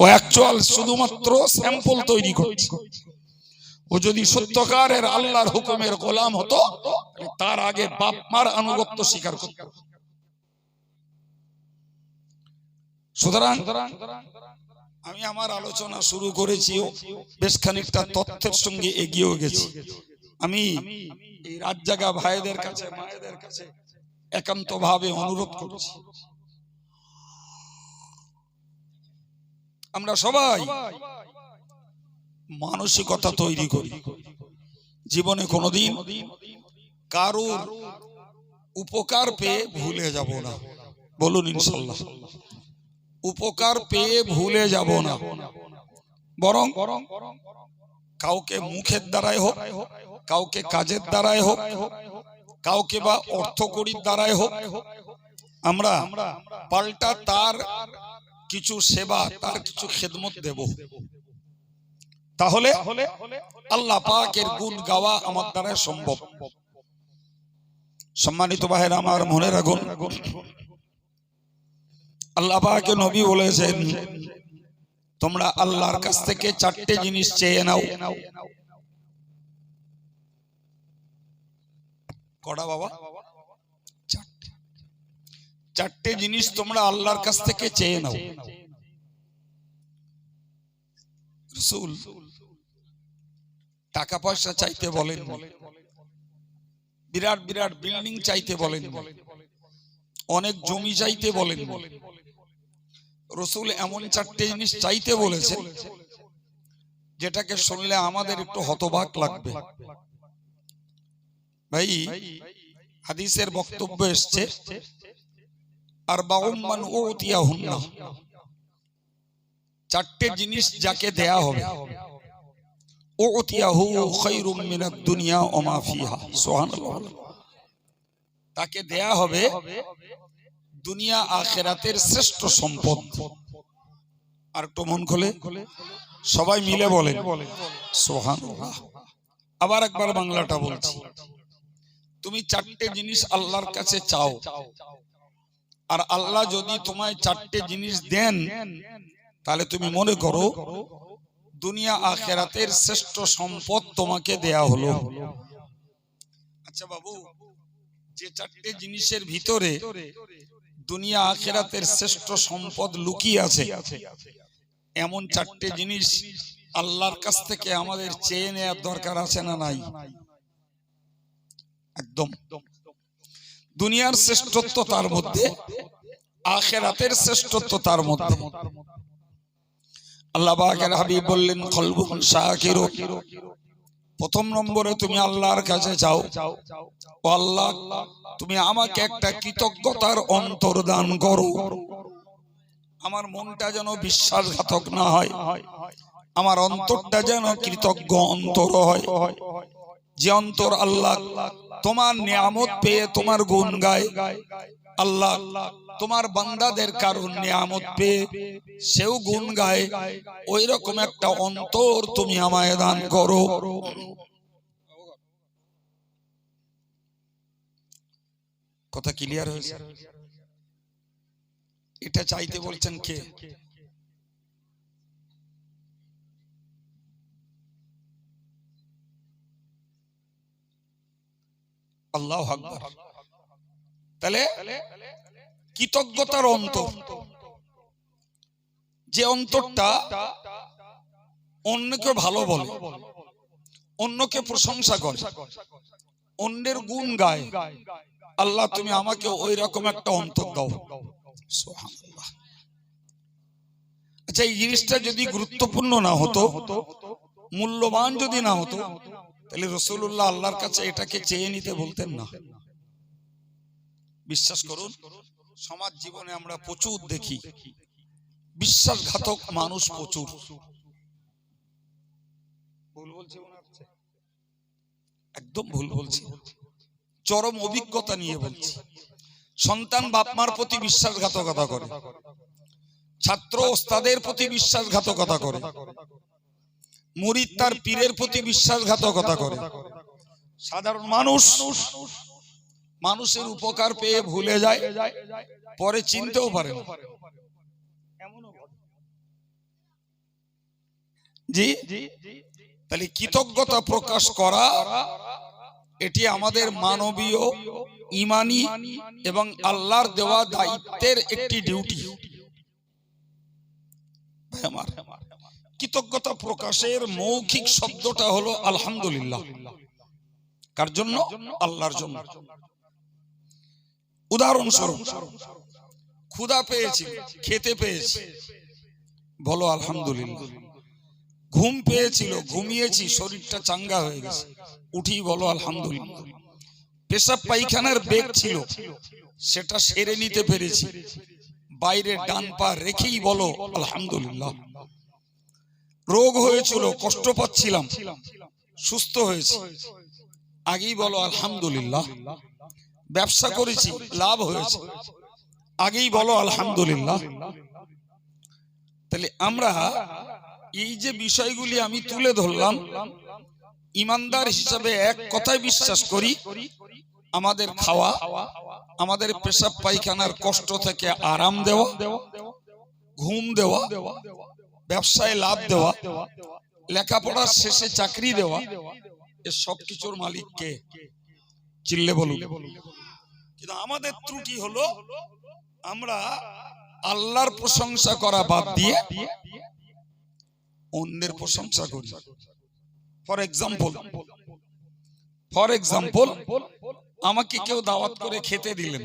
ও actual শুধুমাত্র sample তৈরি করছে। ও যদি সত্যকারের আল্লাহর হুকুমের গোলাম হতো তার আগে বাপ মার আনুগত্য স্বীকার করত। সুতরাং আমি আমার আলোচনা শুরু করেছি বেশ খানিকটা তথ্যের সঙ্গে এগিয়েও গেছি। আমি এই রাত ভাইদের কাছে, মায়েদের কাছে একান্ত ভাবে অনুরোধ করছি। আমরা সবাই মানসিকতা তৈরি করি। জীবনে কোনোদিন কারোর উপকার পেয়ে ভুলে যাব না। বলুন ইনশাল্লাহ। উপকার পেয়ে ভুলে যাব না। বরং কাউকে মুখের দ্বারাই হোক কাউকে কাজের দ্বারাই হোক কাউকে বা অর্থকরীর দ্বারাই হোক আমরা পাল্টা তার কিছু সেবা তার কিছু খেদমত দেব। তাহলে আল্লাহ পাকের গুণ গাওয়া আমার দ্বারা সম্ভব। সম্মানিত বাহের আমার মনে রাখুন আল্লাহ পাকে নবী বলেছেন তোমরা আল্লাহর কাছ থেকে চারটে জিনিস চেয়ে নাও। কড়া বাবা। চারটে জিনিস তোমরা আল্লাহর কাছ থেকে চেয়ে নাও। রসুল, টাকা পয়সা চাইতে বলেন বিরাট বিরাট বিল্ডিং চাইতে বলেন অনেক জমি চাইতে বলেন রসুল এমন চারটে জিনিস চাইতে বলেছে যেটাকে শুনলে আমাদের একটু হতবাক লাগবে। ভাই, হাদিসের বক্তব্য এসছে আর ও চারটে জিনিস যাকে দেয়া হবে। ও তাকে দেয়া হবে দুনিয়া আখেরাতের শ্রেষ্ঠ সম্পদ। আর একটু মন খোলে। সবাই মিলে বলেন। সোহান আবার একবার বাংলাটা বলছি। তুমি চারটে জিনিস আল্লাহর কাছে চাও। আর আল্লাহ যদি তোমায় চারটে জিনিস দেন, তাহলে তুমি মনে করো, দুনিয়া আখেরাতের শ্রেষ্ঠ সম্পদ তোমাকে দেয়া হলো। আচ্ছা বাবু, যে চারটে জিনিসের ভিতরে দুনিয়া আখেরাতের শ্রেষ্ঠ সম্পদ লুকিয়ে আছে, এমন চারটে জিনিস আল্লাহর কাছ থেকে আমাদের চেয়ে নেওয়ার দরকার আছে না নাই? একদম। দুনিয়ার শ্রেষ্ঠত্ব তার মধ্যে, আখেরাতের শ্রেষ্ঠত্ব তার মধ্যে। আল্লাহ পাকের হাবিব বললেন কলবুন শাকিরু। প্রথম নম্বরে তুমি আল্লাহর কাছে যাও। ও আল্লাহ, তুমি আমাকে একটা কৃতজ্ঞতার অন্তর দান করো। আমার মনটা যেন বিশ্বাসঘাতক না হয়। আমার অন্তরটা যেন কৃতজ্ঞ অন্তর হয়। যে অন্তর আল্লাহ তোমার নিয়ামত পেয়ে তোমার গুণ গায়। আল্লাহ, তোমার বান্দাদের কারণ নিয়ামত পেয়ে সেও গুণ গায়। ওই রকম একটা অন্তর তুমি আমায় দান করো। কথা ক্লিয়ার হয়েছে? এটা চাইতে বলছেন কে? আল্লাহ তাহলে কৃতজ্ঞতার অন্তর। যে অন্তরটা অন্যকে ভালো বলে অন্যকে প্রশংসা করে অন্যের গুণ গায়। আল্লাহ তুমি আমাকে ওই রকম একটা অন্তর দাও। আচ্ছা এই জিনিসটা যদি গুরুত্বপূর্ণ না হতো মূল্যবান যদি না হতো তাহলে রসুল্লাহ আল্লাহর কাছে এটাকে চেয়ে নিতে বলতেন না। বিশ্বাস করুন সমাজ জীবনে আমরা প্রচুর দেখি। বিশ্বাসঘাতক মানুষ প্রচুর। ভুল বলছি একদম ভুল বলছি। চরম অভিজ্ঞতা নিয়ে বলছি। সন্তান বাপমার প্রতি বিশ্বাসঘাতকতা করে। ছাত্র ওস্তাদের প্রতি বিশ্বাসঘাতকতা করে। মুরিদ তার পীরের প্রতি বিশ্বাসঘাতকতা করে। সাধারণ মানুষ, মানুষের উপকার পেয়ে ভুলে যায়, পরে চিনতেও পারে। জি? তাহলে কৃতজ্ঞতা প্রকাশ করা, এটি আমাদের মানবীয়, ইমানি এবং আল্লাহর দেওয়া দায়িত্বের একটি ডিউটি আমার। কৃতজ্ঞতা প্রকাশের মৌখিক শব্দটা হলো আলহামদুলিল্লাহ। কার জন্য? আল্লাহর জন্য। উদাহরণস্বরূপ, ক্ষুধা পেয়েছি, খেতে পেয়েছি। বলো, আলহামদুলিল্লাহ। ঘুম পেয়েছিল ঘুমিয়েছি, শরীরটা চাঙ্গা হয়ে গেছে। উঠি বলো, আলহামদুলিল্লাহ। পেশাব পায়খানার বেগ ছিল, সেটা সেরে নিতে পেরেছি। বাইরে ডান পা রেখেই বলো, আলহামদুলিল্লাহ। রোগ হয়েছিল, কষ্ট পাচ্ছিলাম, সুস্থ হয়েছি। আগেই বলো, আলহামদুলিল্লাহ। ব্যবসা করেছি, লাভ হয়েছে। আগেই বলো, আলহামদুলিল্লাহ। তাহলে আমরা এই যে বিষয়গুলি আমি তুলে ধরলাম, ইমানদার হিসাবে এক কথায় বিশ্বাস করি, আমাদের খাওয়া, আমাদের পেশাব পায়খানার কষ্ট থেকে আরাম দেওয়া, ঘুম দেওয়া ব্যবসায় লাভ দেওয়া লেখাপড়ার শেষে চাকরি দেওয়া এ সব কিছুর মালিককে চিল্লে বলুন। কিন্তু আমাদের ত্রুটি হলো আমরা আল্লাহর প্রশংসা করা বাদ দিয়ে অন্যের প্রশংসা করি। ফর এক্সাম্পল ফর এক্সাম্পল আমাকে কেউ দাওয়াত করে খেতে দিলেন।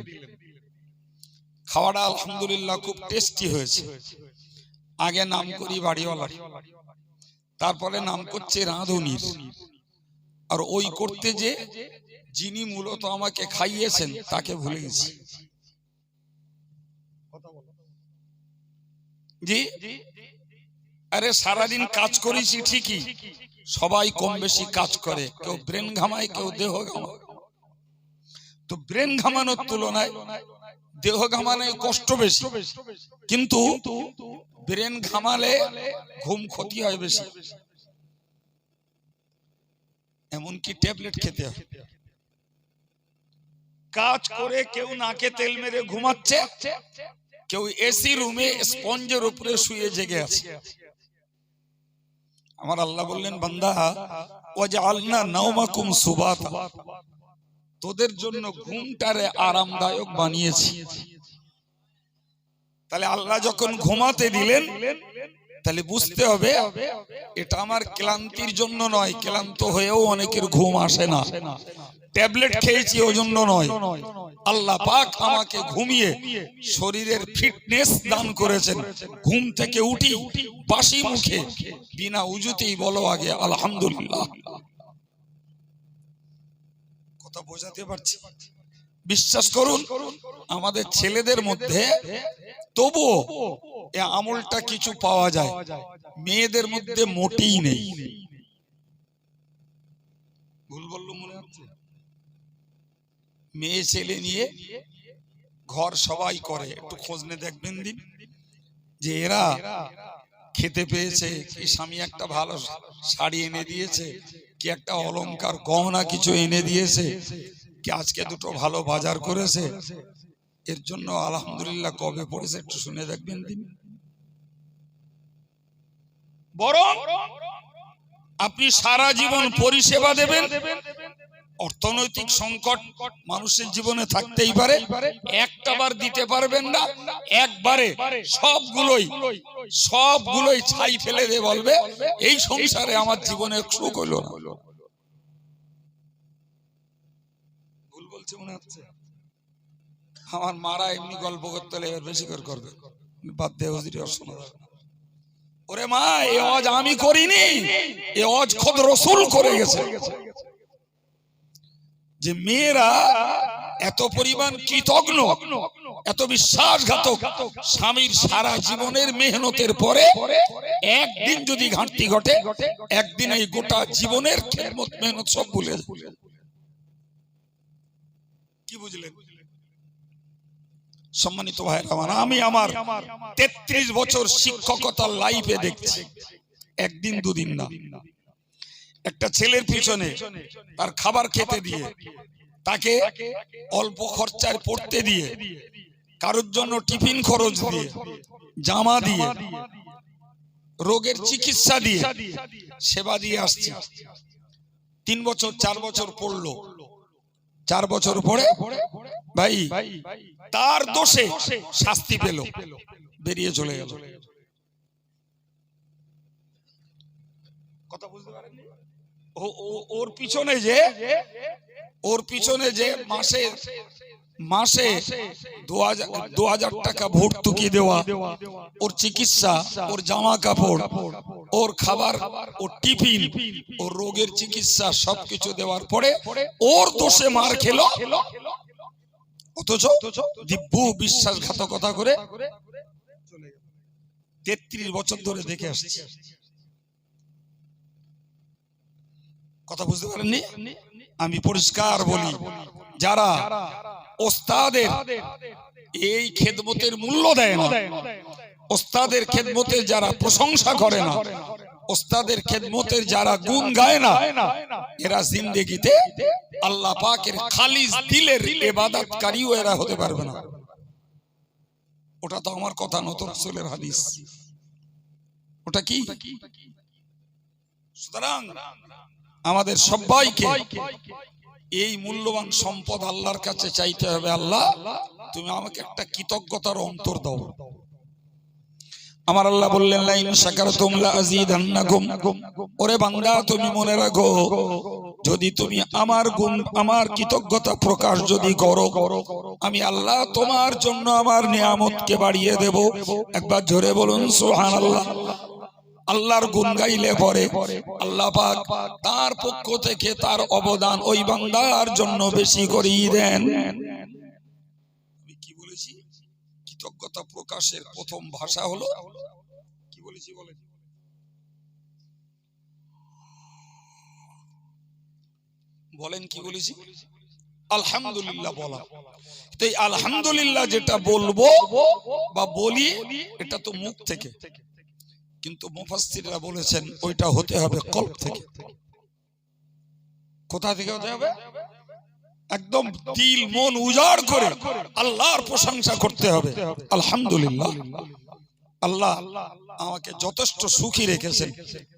খাওয়াটা আলহামদুলিল্লাহ খুব টেস্টি হয়েছে। আগে নাম করি বাড়িওয়ালার। তারপরে নাম করছে রাঁধুনির। আর ওই করতে যে যিনি মূলত আমাকে খাইয়েছেন, তাকে ভুলে গেছি। জি? আরে সারাদিন কাজ করেছি ঠিকই, সবাই কম বেশি কাজ করে, কেউ ব্রেন ঘামায়, কেউ দেহ ঘামায়। তো ব্রেন ঘামানোর তুলনায় দেহ ঘামানোয় কষ্ট বেশি। কিন্তু ব্রেন ঘামালে ঘুম ক্ষতি হয় বেশি। এমনকি ট্যাবলেট খেতে হয়। কাজ করে কেউ নাকে তেল মেরে ঘুমাচ্ছে, কেউ এসি রুমে স্পঞ্জের উপরে শুয়ে জেগে আছে। আমার আল্লাহ বললেন, বান্দা, ওয়াজআলনা নাওমাকুম সুবাতা। তোদের জন্য ঘুমটারে আরামদায়ক বানিয়েছি। তাহলে আল্লাহ যখন ঘুমাতে দিলেন, তাহলে বুঝতে হবে এটা আমার ক্লান্তির জন্য নয়, ক্লান্ত হয়েও অনেকের ঘুম আসে না। ট্যাবলেট খেয়েছি ওই জন্য নয়। আল্লাহ পাক আমাকে ঘুমিয়ে শরীরের ফিটনেস দান করেছেন। ঘুম থেকে উঠি, বাসি মুখে, বিনা উজুতেই বলো আগে, আলহামদুলিল্লাহ। কথা বোঝাতে পারছি। বিশ্বাস করুন, আমাদের ছেলেদের মধ্যে তবুও এ আমলটা কিছু পাওয়া যায়। মেয়েদের মধ্যে মোটেই নেই। ভুল বলল মনে হচ্ছে? মেয়ে ছেলে নিয়ে ঘর সবাই করে। একটু খোঁজ নিয়ে দেখবেন দিন যে এরা খেতে পেয়েছে। স্বামী একটা ভালো শাড়ি এনে দিয়েছে। কি একটা অলংকার গহনা কিছু এনে দিয়েছে? কি আজকে দুটো ভালো বাজার করেছে। এর জন্য আলহামদুলিল্লাহ কবে পড়েছে একটু শুনে দেখবেন দিন। বরং আপনি সারা জীবন পরিষেবা দেবেন। অর্থনৈতিক সংকট মানুষের জীবনে থাকতেই পারে। একটা বার দিতে পারবেন না একবারে সবগুলোই সবগুলোই ছাই ফেলে দিয়ে বলবে এই সংসারে আমার জীবনে সুখ হইল না। ভুল বলছে মনে হচ্ছে? আমার মারা এমনি গল্প করতে হলে এবার বেশি করে করবে। বাদ দে হুজুরি। ওরে মা এ অজ আমি করিনি এ অজ খোদ রসুল করে গেছে। যে মেয়েরা এত পরিমাণ কৃতজ্ঞ, এত বিশ্বাসঘাতক, স্বামীর সারা জীবনের মেহনতের পরে একদিন যদি ঘাটতি ঘটে, একদিন এই গোটা জীবনের খেদমত, মেহনত সব ভুলে কি বুঝলেন? সম্মানিত ভাইরা আমার আমি আমার তেত্রিশ বছর শিক্ষকতার লাইফে দেখছি। একদিন দুদিন না। একটা ছেলের পিছনে তার খাবার খেতে দিয়ে, তাকে অল্প খরচায় পড়তে দিয়ে, কারোর জন্য টিফিন খরচ দিয়ে, জামা দিয়ে, রোগের চিকিৎসা দিয়ে, সেবা দিয়ে আসছে। তিন বছর, চার বছর পড়ল। চার বছর পরে ভাই, তার দোষে শাস্তি পেল, বেরিয়ে চলে গেল। কথা বুঝতে ওর পিছনে যে, ওর পিছনে যে মাসে মাসে দু হাজার টাকা ভর্তুকি দেওয়া, ওর চিকিৎসা, ওর জামা কাপড় ওর খাবার, ওর টিফিন, ওর রোগের চিকিৎসা সবকিছু দেওয়ার পরে ওর দোষে মার খেলো। অথচ দিব্য বিশ্বাসঘাতকতা করে তেত্রিশ বছর ধরে দেখে আসছি। কথা বুঝতে পারেননি? আমি পরিষ্কার বলি, যারা ওস্তাদের এই খেদমতের মূল্য দেয় না, ওস্তাদের খেদমতের যারা প্রশংসা করে না, ওস্তাদের খেদমতের যারা গুণ গায় না, এরা জিন্দেগিতে আল্লাহ পাকের খালিস দিলের এবাদতকারীও এরা হতে পারবে না। ওটা তো আমার কথা নতুন রাসূলের হাদিস। ওটা কি? সুতরাং আমাদের সবাইকে এই মূল্যবান সম্পদ আল্লাহর কাছে চাইতে হবে আল্লাহ তুমি আমাকে একটা কৃতজ্ঞতার অন্তর দাও। আমার আল্লাহ বললেন লাইন সাকার শাকারতুম লাযীদান্নাকুম ওরে বাংলা তুমি মনে রাখো যদি তুমি আমার গুণ আমার কৃতজ্ঞতা প্রকাশ যদি করো আমি আল্লাহ তোমার জন্য আমার নিয়ামতকে বাড়িয়ে দেব। একবার জোরে বলুন সুবহানাল্লাহ। আল্লাহর গুণ গাইলে পরে আল্লাহ পাক তার পক্ষ থেকে তার অবদান ওই বান্দার জন্য বেশি করিয়ে দেন। আমি কি বলেছি? কৃতজ্ঞতা প্রকাশের প্রথম ভাষা হলো কি বলেছি বলেন। বলেন কি বলেছি? আলহামদুলিল্লাহ বলা। তো আলহামদুলিল্লাহ যেটা বলব বা বলি এটা তো মুখ থেকে। কিন্তু মুফাসসিররা বলেছেন ওইটা হতে হবে কল্প থেকে। কোথা থেকে হতে হবে? একদম দিল মন উজাড় করে আল্লাহর প্রশংসা করতে হবে। আলহামদুলিল্লাহ। আল্লাহ আমাকে যথেষ্ট সুখী রেখেছেন।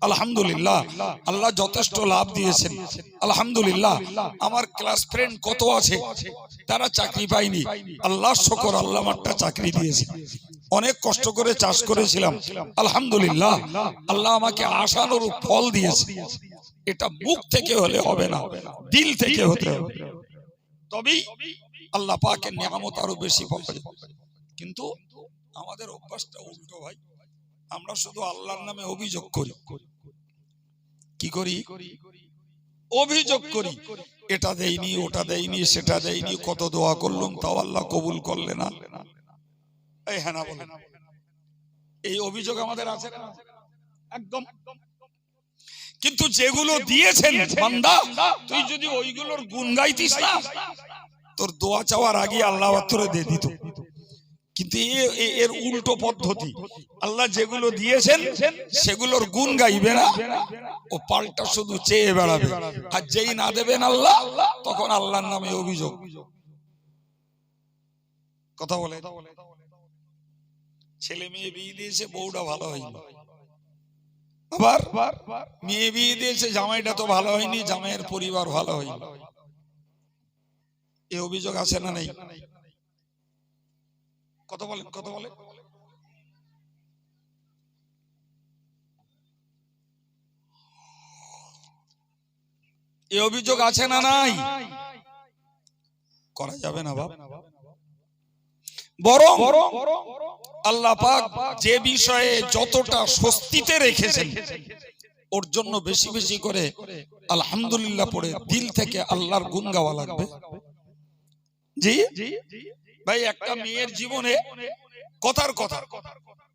আলহামদুলিল্লাহ। আল্লাহ যথেষ্ট লাভ দিয়েছেন। আলহামদুলিল্লাহ। আমার ক্লাস ফ্রেন্ড কত আছে? তারা চাকরি পায়নি। আল্লাহ শকর, আল্লাহ আমারটা চাকরি দিয়েছে। অনেক কষ্ট করে চাষ করেছিলাম। আলহামদুলিল্লাহ। আল্লাহ আমাকে আশানুরূপ ফল দিয়েছে। এটা মুখ থেকে হলে হবে না, দিল থেকে হতে হবে। তবেই আল্লাহ পাকের নিয়ামত আরও বেশি যাবে কিন্তু আমাদের অভ্যাসটা উল্টো ভাই। আমরা শুধু আল্লাহর নামে অভিযোগ করি। কি করি? অভিযোগ করি। এটা দেয়নি, ওটা দেয়নি, সেটা দেয়নি, কত দোয়া করলাম, তাও আল্লাহ কবুল করলে না। এই হ্যাঁ এই অভিযোগ আমাদের আছে একদম। কিন্তু যেগুলো দিয়েছেন বান্দা, তুই যদি ওইগুলোর গুণ গাইতিস না, তোর দোয়া চাওয়ার আগে আল্লাহ তোরে দিয়ে দিত। কিন্তু এর উল্টো পদ্ধতি। আল্লাহ যেগুলো দিয়েছেন, সেগুলোর গুণ গাইবে না। ও পাল্টা শুধু চেয়ে বেড়াবে। আর যেই না দেবেন আল্লাহ, তখন আল্লাহর নামে অভিযোগ। কথা বলে? ছেলে মেয়ে বিয়ে দিয়েছে, বউটা ভালো হয়নি। আবার মেয়ে বিয়ে দিয়েছে, জামাইটা তো ভালো হয়নি, জামাইয়ের পরিবার ভালো হয়নি। এ অভিযোগ আছে না নেই? কত বলেন, কত বলে এ অভিযোগ আছে না নাই? করা যাবে না বাবা বরং আল্লাহ পাক যে বিষয়ে যতটা স্বস্তিতে রেখেছেন, ওর জন্য বেশি বেশি করে আলহামদুলিল্লাহ পড়ে দিল থেকে আল্লাহর গুণ গাওয়া লাগবে। জি? ভাই একটা মেয়ের জীবনে কথার কথার কথার কথা।